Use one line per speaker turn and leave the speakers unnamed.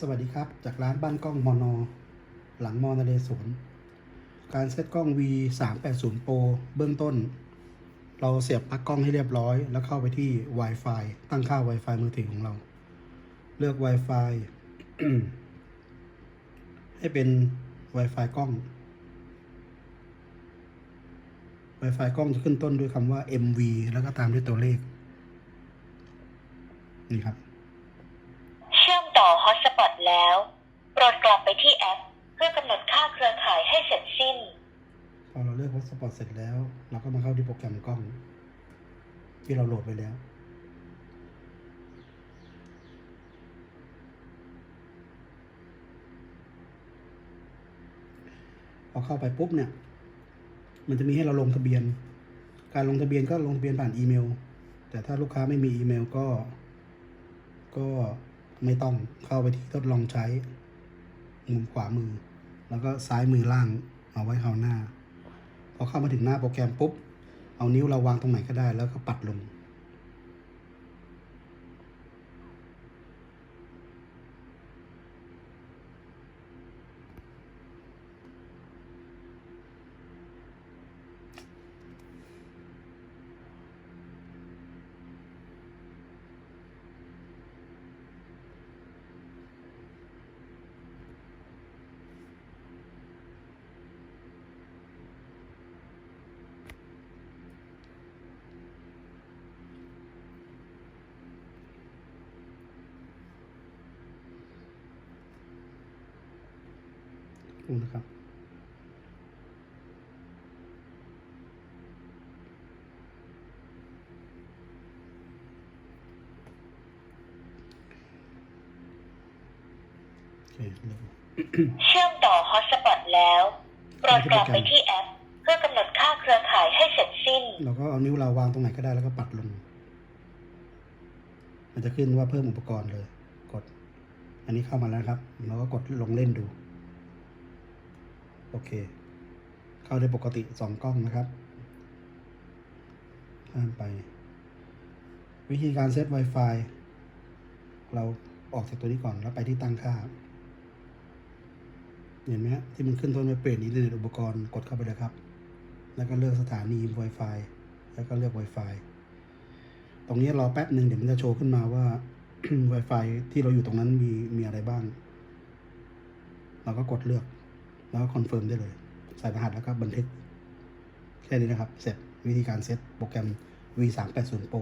สวัสดีครับ จากร้านบ้านกล้องมอนอหลังมอนเรศวรการเซตกล้อง V 3 8 0 Pro เบื้องต้น เราเสียบปลั๊กกล้องให้เรียบร้อย แล้วเข้าไปที่ Wi-Fi ตั้งค่า Wi-Fi มือถือของเรา เลือก Wi-Fi ให้เป็น Wi-Fi กล้อง Wi-Fi กล้องจะขึ้นต้นด้วยคำว่า MV แล้วก็ตามด้วยตัวเลข นี่ครับ
ฮอตสปอตแล้ว โปรดกลับไปที่แอป เพื่อกำหนดค่าเครือข่ายให้เสร็จสิ้น
พอเราเลือก Hotspot เสร็จแล้ว เราก็มาเข้าที่โปรแกรมกล้อง ที่เราโหลดไปแล้ว พอเข้าไปปุ๊บเนี่ย มันจะมีให้เราลงทะเบียน การลงทะเบียนก็ลงทะเบียนผ่านอีเมล แต่ถ้าลูกค้าไม่มีอีเมลก็ ก็ ไม่ต้องเข้าไปที่ทดลองใช้ มุมขวามือ แล้วก็ซ้ายมือล่างเอาไว้ข้าวหน้า พอเข้ามาถึงหน้าโปรแกรมปุ๊บ เอานิ้วเราวางตรงไหนก็ได้แล้วก็ปัดลง ดู นะครับโอเคเริ่ม
เชื่อมต่อฮอตสปอตแล้วโปรดกลับไปที่แอป เพื่อกำหนดค่าเครือข่ายให้เสร็จสิ้น
เราก็เอานิ้วเราวางตรงไหนก็ได้แล้วก็ปัดลง มันจะขึ้นว่าเพิ่มอุปกรณ์เลย กด อันนี้เข้ามาแล้วนะครับ เราก็กดลงเล่นดู โอเค เข้าได้ปกติสองกล้องนะครับข้ามไป วิธีการเซต Wi-Fi เราออกจากตัวนี้ก่อนแล้วไปที่ตั้งค่า เห็นไหมฮะที่มันขึ้นต้นมาเปลี่ยนอินเทอร์เน็ตอุปกรณ์กดเข้าไปเลยครับ แล้วก็เลือกสถานี Wi-Fi แล้วก็เลือก Wi-Fi ตรงนี้รอแป๊บหนึ่งเดี๋ยวมันจะโชว์ขึ้นมาว่า Wi-Fi ที่เราอยู่ตรงนั้นมีมีอะไรบ้าง เราก็กดเลือก แล้วก็คอนเฟิร์มได้เลย ใส่รหัสแล้วก็บันทึก แค่นี้นะครับ เสร็จวิธีการเซตโปรแกรม V 3 8 0 Pro